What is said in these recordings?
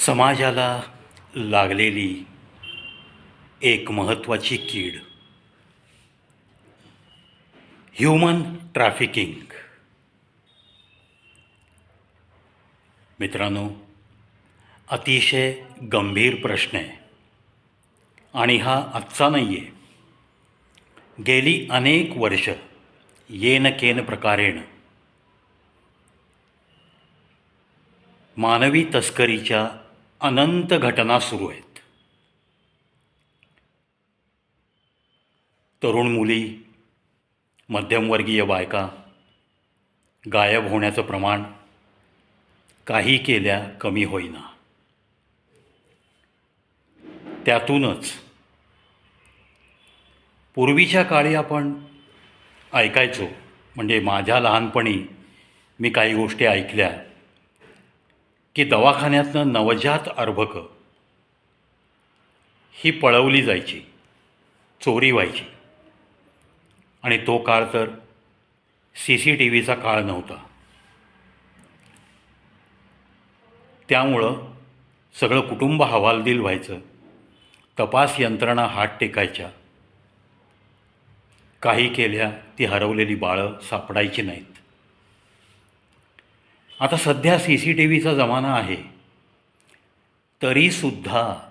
समाजाला लागलेली एक महत्त्वाची कीड. ह्युमन ट्रॅफिकिंग मित्रांनो अतिशय गंभीर प्रश्न आहे. आणि हा आजचा नाही आहे गेली अनेक वर्ष येन केन प्रकारेण मानवी तस्करीच्या अनंत घटना सुरू आहेत. तरुण मुली मध्यमवर्गीय बायका गायब होण्याचं प्रमाण काही केल्या कमी होईना. त्यातूनच पूर्वीच्या काळी आपण ऐकायचो म्हणजे माझ्या लहानपणी मी काही गोष्टी ऐकल्या. की दवाखान्यातनं नवजात अर्भकं. ही पळवली जायची चोरी व्हायची. आणि तो काळ तर सी सी टी व्हीचा काळ नव्हता. त्यामुळं सगळं कुटुंब हवालदिल व्हायचं तपास यंत्रणा हात टेकायच्या. काही केल्या ती हरवलेली बाळं सापडायची नाहीत. आता सध्या सी सी टी व्हीचा जमाना आहे. तरीसुद्धा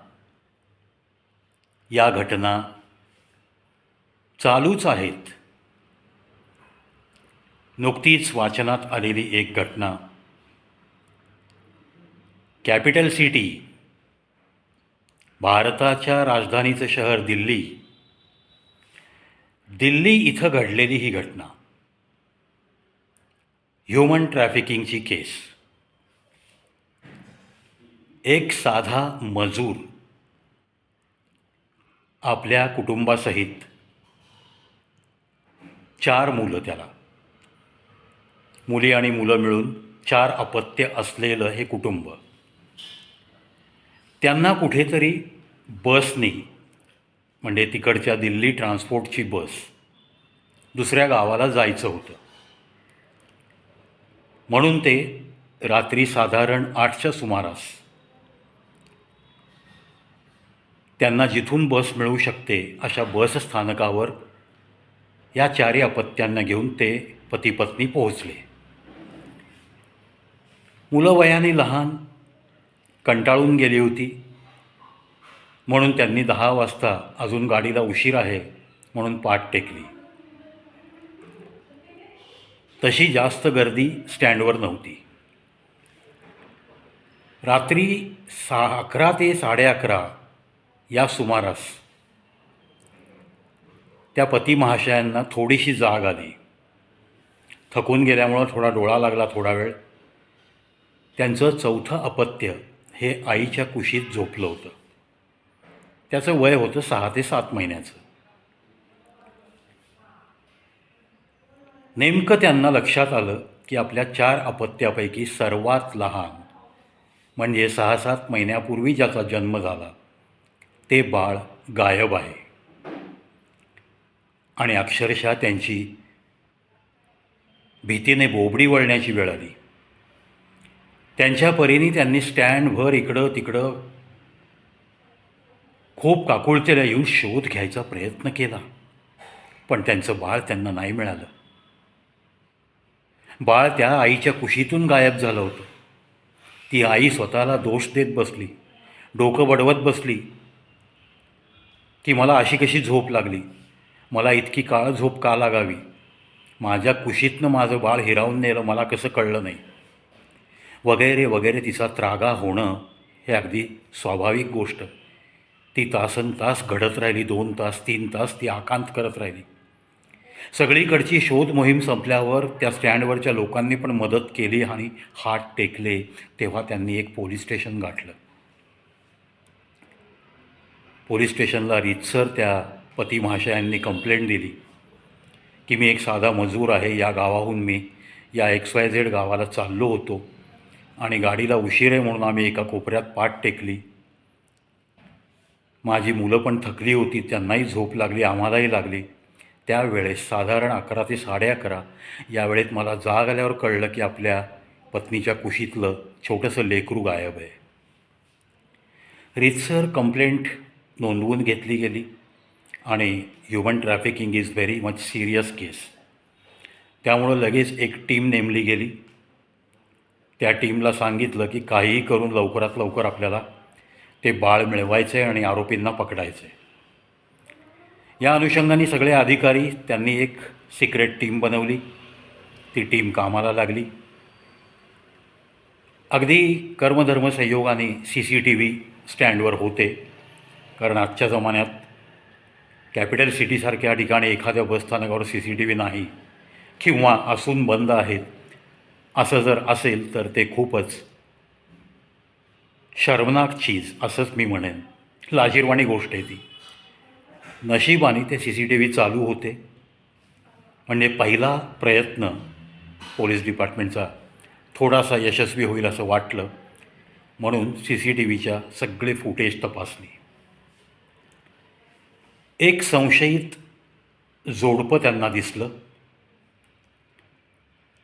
या घटना चालूच आहेत. नुकतीच वाचनात आलेली एक घटना. कॅपिटल सिटी भारताच्या राजधानीचं शहर दिल्ली. दिल्ली इथं घडलेली ही घटना. ह्युमन ट्रॅफिकिंगची केस एक साधा मजूर आपल्या कुटुंबासहित चार मुलं त्याला. मुली आणि मुलं मिळून चार अपत्य असलेलं हे कुटुंब. त्यांना कुठेतरी बसनी म्हणजे तिकडच्या दिल्ली ट्रान्सपोर्टची बस दुसऱ्या गावाला जायचं होतं. म्हणून ते रात्री साधारण आठच्या सुमारास. त्यांना जिथून बस मिळू शकते अशा बस स्थानकावर या चारी अपत्यांना घेऊन ते पतीपत्नी पोहोचले. मुलं वयाने लहान कंटाळून गेली होती. म्हणून त्यांनी दहा वाजता अजून गाडीला उशीर आहे म्हणून पाठ टेकली. तशी जास्त गर्दी स्टँडवर नव्हती. रात्री सा अकरा ते साडे अकरा या सुमारास त्या पती महाशयांना थोडीशी जाग आली. थकून गेल्यामुळं थोडा डोळा लागला थोडा वेळ. त्यांचं चौथं अपत्य हे आईच्या कुशीत झोपलं होतं. त्याचं वय होतं सहा ते सात महिन्याचं. नेमकं त्यांना लक्षात आलं की आपल्या चार अपत्यापैकी सर्वात लहान म्हणजे सहा सात महिन्यापूर्वी ज्याचा जन्म झाला ते बाळ गायब आहे. आणि अक्षरशः त्यांची भीतीने बोबडी वळण्याची वेळ आली. त्यांच्या परीने त्यांनी स्टँडभर इकडं तिकडं खूप काकुळतेला येऊन शोध घ्यायचा प्रयत्न केला. पण त्यांचं बाळ त्यांना नाही मिळालं. बाळ त्या आईच्या कुशीतून गायब झालं होतं. ती आई स्वतःला दोष देत बसली डोकं बडवत बसली. की मला अशी कशी झोप लागली? मला इतकी काळ झोप का लागावी? माझ्या कुशीतनं माझं बाळ हिरावून नेलं मला कसं कळलं नाही. वगैरे वगैरे तिचा त्रागा होणं हे अगदी स्वाभाविक गोष्ट. ती तासन तास घडत राहिली दोन तास तीन तास ती आकांत करत राहिली. सगळीकडची शोध मोहीम संपल्यावर त्या स्टँडवरच्या लोकांनी पण मदत केली आणि हात टेकले तेव्हा त्यांनी एक पोलीस स्टेशन गाठलं. पोलीस स्टेशनला रीतसर त्या पती महाशयांनी कंप्लेंट दिली की मी एक साधा मजूर आहे या गावाहून मी या एक्स वाय झेड गावाला चाललो होतो आणि गाडीला उशीर आहे म्हणून आम्ही एका कोपऱ्यात पाठ टेकली. माझी मुलं पण थकली होती त्यांनाही झोप लागली आम्हालाही लागली. त्यावेळेस साधारण अकरा ते साडे अकरा या वेळेत मला जाग आल्यावर कळलं की आपल्या पत्नीच्या कुशीतलं छोटंसं लेकरू गायब आहे. रितसर कंप्लेंट नोंदवून घेतली गेली आणि human trafficking is very much serious case त्यामुळं लगेच एक टीम नेमली गेली. त्या टीमला सांगितलं की काहीही करून लवकरात लवकर आपल्याला ते बाळ मिळवायचं आहे आणि आरोपींना पकडायचं आहे या अनुषंगाने सगळे अधिकारी त्यांनी एक सिक्रेट टीम बनवली. ती टीम कामाला लागली. अगदी कर्मधर्म संयोगाने सी सी टी व्ही स्टँडवर होते. कारण आजच्या जमान्यात कॅपिटल सिटीसारख्या ठिकाणी एखाद्या बसस्थानकावर सी सी टी व्ही नाही किंवा असून बंद आहेत. असं जर असेल तर ते खूपच शर्मनाक चीज असंच मी म्हणेन. लाजीरवाणी गोष्ट आहे ती. नशिबाने ते सी सी टी व्ही चालू होते. म्हणजे पहिला प्रयत्न पोलीस डिपार्टमेंटचा थोडासा यशस्वी होईल असं वाटलं. म्हणून सी सी टी व्हीच्या सगळे फुटेज तपासली. एक संशयित जोडपं त्यांना दिसलं.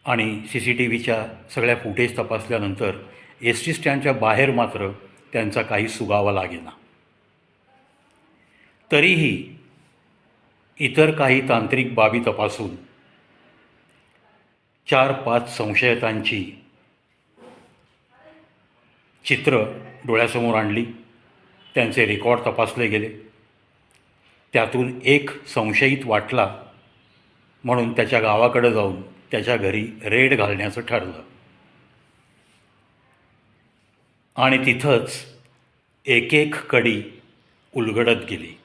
आणि सी सी टी व्हीच्या सगळ्या फुटेज तपासल्यानंतर एस टी स्टँडच्या बाहेर मात्र त्यांचा काही सुगावा लागेना. तरीही इतर काही तांत्रिक बाबी तपासून चार पाच संशयितांची चित्र डोळ्यासमोर आणली. त्यांचे रेकॉर्ड तपासले गेले. त्यातून एक संशयित वाटला म्हणून त्याच्या गावाकडे जाऊन त्याच्या घरी रेड घालण्याचं ठरलं. आणि तिथंच एक एक कडी उलगडत गेली.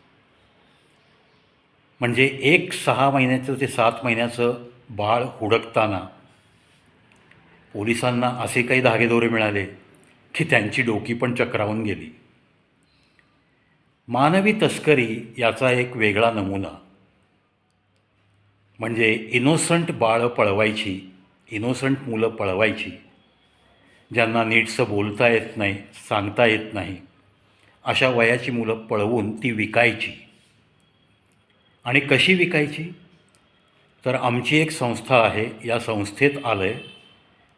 म्हणजे एक सहा महिन्याचं ते सात महिन्याचं बाळ हुडकताना पोलिसांना असे काही धागेदोरे मिळाले की त्यांची डोकी पण चक्रावून गेली. मानवी तस्करी याचा एक वेगळा नमुना. म्हणजे इनोसंट बाळं पळवायची इनोसंट मुलं पळवायची ज्यांना नीटसं बोलता येत नाही सांगता येत नाही अशा वयाची मुलं पळवून ती विकायची. आणि कशी विकायची? तर आमची एक संस्था आहे या संस्थेत आलं आहे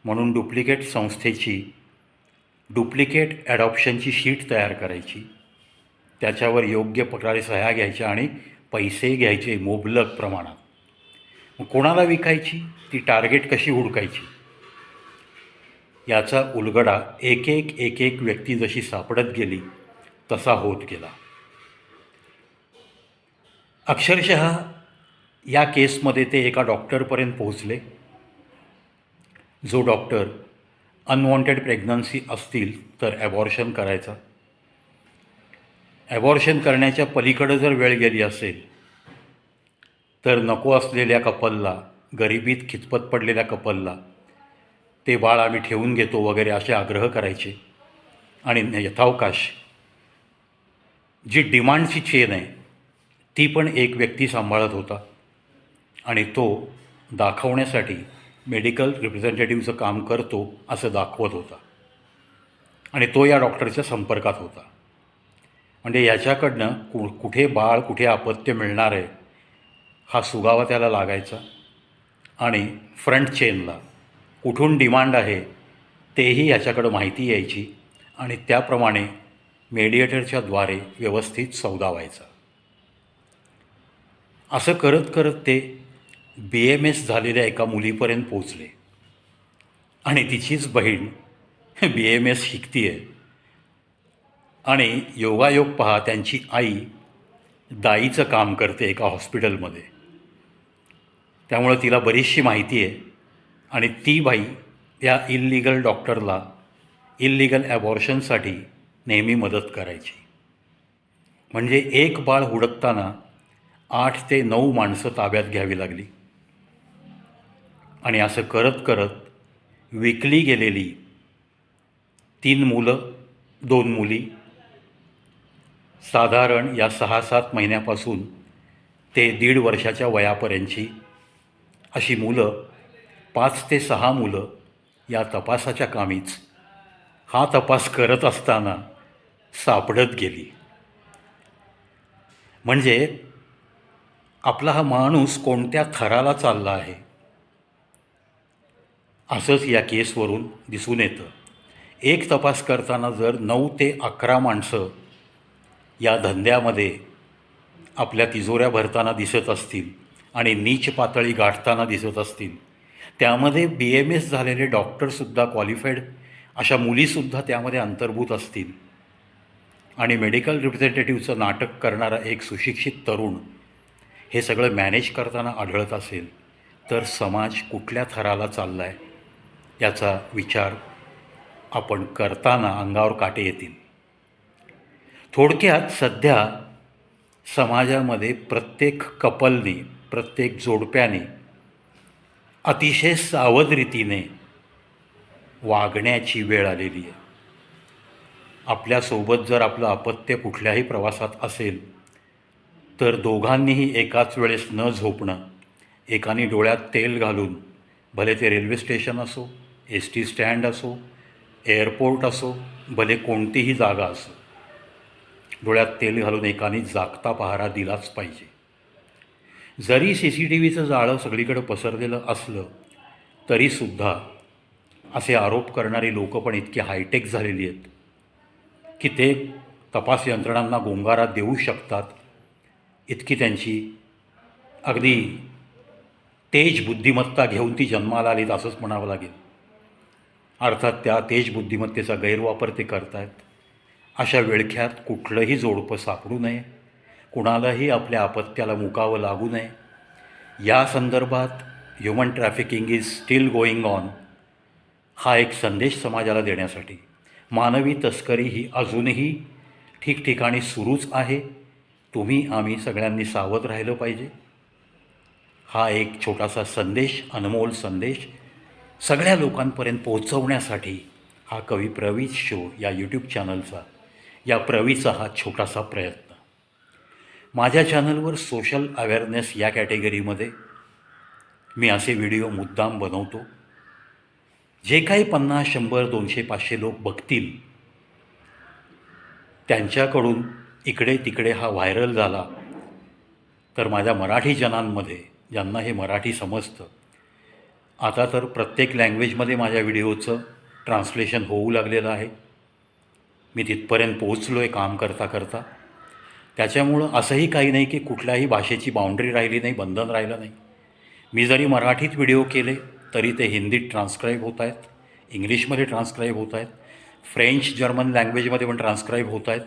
म्हणून डुप्लिकेट संस्थेची डुप्लिकेट ॲडॉप्शनची शीट तयार करायची. त्याच्यावर योग्य प्रकारे सह्या घ्यायच्या आणि पैसे घ्यायचे मुबलक प्रमाणात. मग कोणाला विकायची? ती टार्गेट कशी हुडकायची? याचा उलगडा एक एक एक एक व्यक्ती जशी सापडत गेली तसा होत गेला. अक्षरशः या केसमध्ये ते एका डॉक्टरपर्यंत पोहोचले. जो डॉक्टर अनवॉन्टेड प्रेग्नन्सी असतील तर ॲबॉर्शन करायचा. ॲबॉर्शन करण्याच्या पलीकडं जर वेळ गेली असेल तर नको असलेल्या कपलला गरिबीत खितपत पडलेल्या कपलला ते बाळ आम्ही ठेवून घेतो वगैरे असे आग्रह करायचे. आणि यथावकाश जी डिमांडची चेन आहे ती पण एक व्यक्ती सांभाळत होता. आणि तो दाखवण्यासाठी मेडिकल रिप्रेझेंटेटिव्हचं काम करतो असं दाखवत होता. आणि तो या डॉक्टरच्या संपर्कात होता. म्हणजे याच्याकडनं कु कुठे बाळ कुठे अपत्य मिळणार आहे हा सुगावा त्याला लागायचा. आणि फ्रंट चेनला कुठून डिमांड आहे तेही याच्याकडं माहिती यायची आणि त्याप्रमाणे मेडिएटरच्या द्वारे व्यवस्थित सौदा व्हायचा. असं करत करत ते बी एम एस झालेल्या एका मुलीपर्यंत पोचले आणि तिचीच बहीण बी एम एस शिकती आहे आणि योगायोग पहा त्यांची आई दाईचं काम करते एका हॉस्पिटलमध्ये. त्यामुळं तिला बरीचशी माहिती आहे आणि ती बाई या इल्लिगल डॉक्टरला इल्लिगल ॲबॉर्शनसाठी नेहमी मदत करायची. म्हणजे एक बाळ हुडकताना आठ ते नऊ माणसं ताब्यात घ्यावी लागली. आणि असं करत करत विकली गेलेली तीन मुलं दोन मुली साधारण या सहा सात महिन्यापासून ते दीड वर्षाच्या वयापर्यंतची अशी मुलं पाच ते सहा मुलं या तपासाच्या कामीच. हा तपास करत असताना सापडत गेली. म्हणजे आपला हा माणूस कोणत्या थराला चालला आहे? असंच या केसवरून दिसून येतं. एक तपास करताना जर नऊ ते अकरा माणसं या धंद्यामध्ये आपल्या तिजोऱ्या भरताना दिसत असतील आणि नीच पातळी गाठताना दिसत असतील त्यामध्ये बी एम एस झालेले डॉक्टरसुद्धा क्वालिफाईड अशा मुलीसुद्धा त्यामध्ये अंतर्भूत असतील. आणि मेडिकल रिप्रेझेंटेटिव्हचं नाटक करणारा एक सुशिक्षित तरुण हे सगळं मॅनेज करताना आढळत असेल तर समाज कुठल्या थराला चालला आहे याचा विचार आपण करताना अंगावर काटे येतील. थोडक्यात सध्या समाजामध्ये प्रत्येक कपलने प्रत्येक जोडप्याने अतिशय सावध रीतीने वागण्याची वेळ आलेली आहे. आपल्यासोबत जर आपलं अपत्य कुठल्याही प्रवासात असेल तर दोघांनीही एकाच वेळेस न झोपणं एकाने डोळ्यात तेल घालून भले ते रेल्वे स्टेशन असो एस टी स्टँड असो एअरपोर्ट असो भले कोणतीही जागा असो डोळ्यात तेल घालून एकाने जागता पहारा दिलाच पाहिजे. जरी सी सी टी व्हीचं जाळं सगळीकडे पसरलेलं असलं तरीसुद्धा असे आरोप करणारी लोकं पण इतकी हायटेक झालेली आहेत की ते तपास यंत्रणांना गोंगारा देऊ शकतात इतकी त्यांची अगदी तेज बुद्धिमत्ता घेऊन ती जन्माला आलीत असंच म्हणावं लागेल. अर्थात त्या तेज बुद्धिमत्तेचा गैरवापर ते करतायत. अशा वेळख्यात कुठलंही जोडपं सापडू नये. कुणालाही आपल्या अपत्याला मुकावं लागू नये. या संदर्भात human trafficking is still going on हा एक संदेश समाजाला देण्यासाठी. मानवी तस्करी ही अजूनही ठिकठिकाणी सुरूच आहे. तुम्ही आम्ही सगळ्यांनी सावध राहिलं पाहिजे. हा एक छोटासा संदेश अनमोल संदेश सगळ्या लोकांपर्यंत पोहोचवण्यासाठी हा कवी प्रवीज शो या यूट्यूब चॅनलचा या प्रवीचा हा छोटासा प्रयत्न. माझ्या चॅनलवर सोशल अवेअरनेस या कॅटेगरीमध्ये मी असे व्हिडिओ मुद्दाम बनवतो. जे काही पन्नास शंभर दोनशे पाचशे लोक बघतील त्यांच्याकडून इकडे तिकडे हा व्हायरल झाला तर माझ्या मराठी जनांमध्ये ज्यांना हे मराठी समजतं आता तर प्रत्येक लँग्वेजमध्ये माझ्या व्हिडिओचं ट्रान्सलेशन होऊ लागलेलं आहे. मी तिथपर्यंत पोहोचलो आहे काम करता करता. त्याच्यामुळं असंही काही नाही की कुठल्याही भाषेची बाउंड्री राहिली नाही बंधन राहिलं नाही. मी जरी मराठीत व्हिडिओ केले तरी ते हिंदीत ट्रान्स्क्राईब होत आहेत इंग्लिशमध्ये ट्रान्स्क्राईब होत आहेत फ्रेंच जर्मन लँग्वेजमध्ये पण ट्रान्स्क्राईब होत आहेत.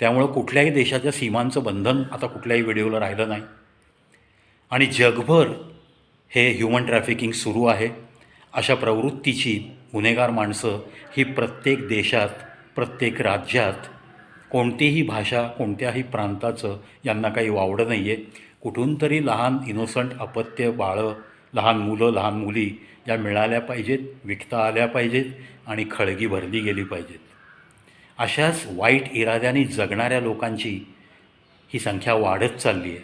त्यामुळं कुठल्याही देशाच्या सीमांचं बंधन आता कुठल्याही व्हिडिओला राहिलं नाही. आणि जगभर हे ह्युमन ट्रॅफिकिंग सुरू आहे. अशा प्रवृत्तीची गुन्हेगार माणसं ही प्रत्येक देशात प्रत्येक राज्यात कोणतीही भाषा कोणत्याही प्रांताचं यांना काही वावडं नाही आहे कुठून तरी लहान इनोसंट अपत्य बाळं लहान मुलं लहान मुली या मिळाल्या पाहिजेत विकता आल्या पाहिजेत आणि खळगी भरली गेली पाहिजेत. अशाच वाईट इराद्याने जगणाऱ्या लोकांची ही संख्या वाढत चालली आहे.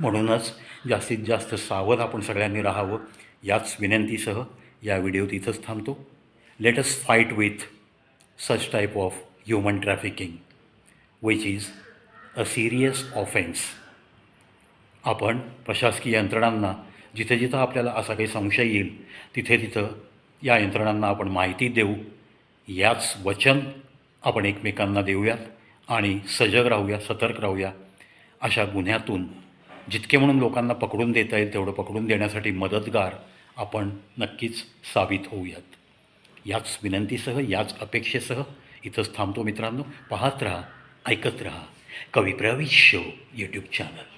म्हणूनच जास्तीत जास्त सावध आपण सगळ्यांनी राहावं याच विनंतीसह या व्हिडिओ तिथंच थांबतो. Let us fight with such type of human trafficking which is a serious offence आपण प्रशासकीय यंत्रणांना जिथे जिथं आपल्याला असा काही संशय येईल तिथे तिथं या यंत्रणांना आपण माहिती देऊ. याच वचन आपण एकमेकांना देऊयात आणि सजग राहूया सतर्क राहूया. अशा गुन्ह्यातून जितके म्हणून लोकांना पकडून देता येईल तेवढं पकडून देण्यासाठी मदतगार आपण नक्कीच साबित होऊयात. याच विनंतीसह याच अपेक्षेसह इथंच थांबतो मित्रांनो. पाहत राहा ऐकत राहा. कवी प्रवीश शो यूट्यूब चॅनल